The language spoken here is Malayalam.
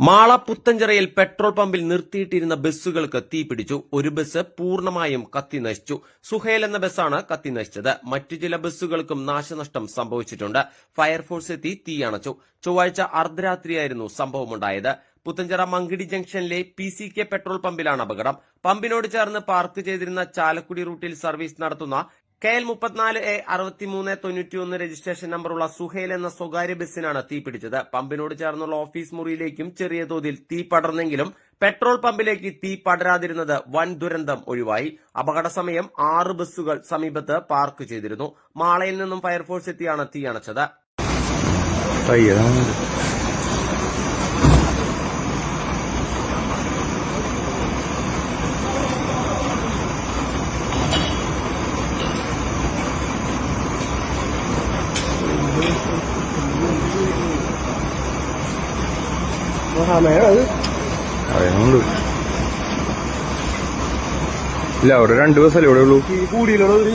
മാള പുത്തഞ്ചിറയിൽ പെട്രോൾ പമ്പിൽ നിർത്തിയിട്ടിരുന്ന ബസ്സുകൾക്ക് തീപിടിച്ചു. ഒരു ബസ് പൂർണമായും കത്തിനശിച്ചു സുഹേൽ എന്ന ബസ്സാണ് കത്തിനശിച്ചത് മറ്റു ചില ബസ്സുകൾക്കും നാശനഷ്ടം സംഭവിച്ചിട്ടുണ്ട്. ഫയർഫോഴ്സ് എത്തി തീയണച്ചു ചൊവ്വാഴ്ച അർദ്ധരാത്രിയായിരുന്നു സംഭവമുണ്ടായത്. പുത്തഞ്ചിറ മങ്കിടി ജംഗ്ഷനിലെ പി സി കെ പെട്രോൾ പമ്പിലാണ് അപകടം. പമ്പിനോട് ചേർന്ന് പാർക്ക് ചെയ്തിരുന്ന ചാലക്കുടി റൂട്ടിൽ സർവീസ് നടത്തുന്ന കെ എൽ മുപ്പത്തിനാല് എ അറുപത്തിമൂന്ന് തൊണ്ണൂറ്റിയൊന്ന് രജിസ്ട്രേഷൻ നമ്പറുള്ള സുഹേൽ എന്ന സ്വകാര്യ ബസ്സിനാണ് തീപിടിച്ചത് പമ്പിനോട് ചേർന്നുള്ള ഓഫീസ് മുറിയിലേക്കും ചെറിയ തോതിൽ തീ പടർന്നെങ്കിലും പെട്രോൾ പമ്പിലേക്ക് തീ പടരാതിരുന്നത് വൻ ദുരന്തം ഒഴിവായി. അപകട സമയം ആറ് ബസ്സുകൾ സമീപത്ത് പാർക്ക് ചെയ്തിരുന്നു. മാളയിൽ നിന്നും ഫയർഫോഴ്സ് എത്തിയാണ് തീ അണച്ചത്. ഇല്ല അവിടെ രണ്ട് ബസ്സല്ലേ ഇവിടെ ഉള്ളൂ. ഈ കൂടിയിലുള്ള ഒരു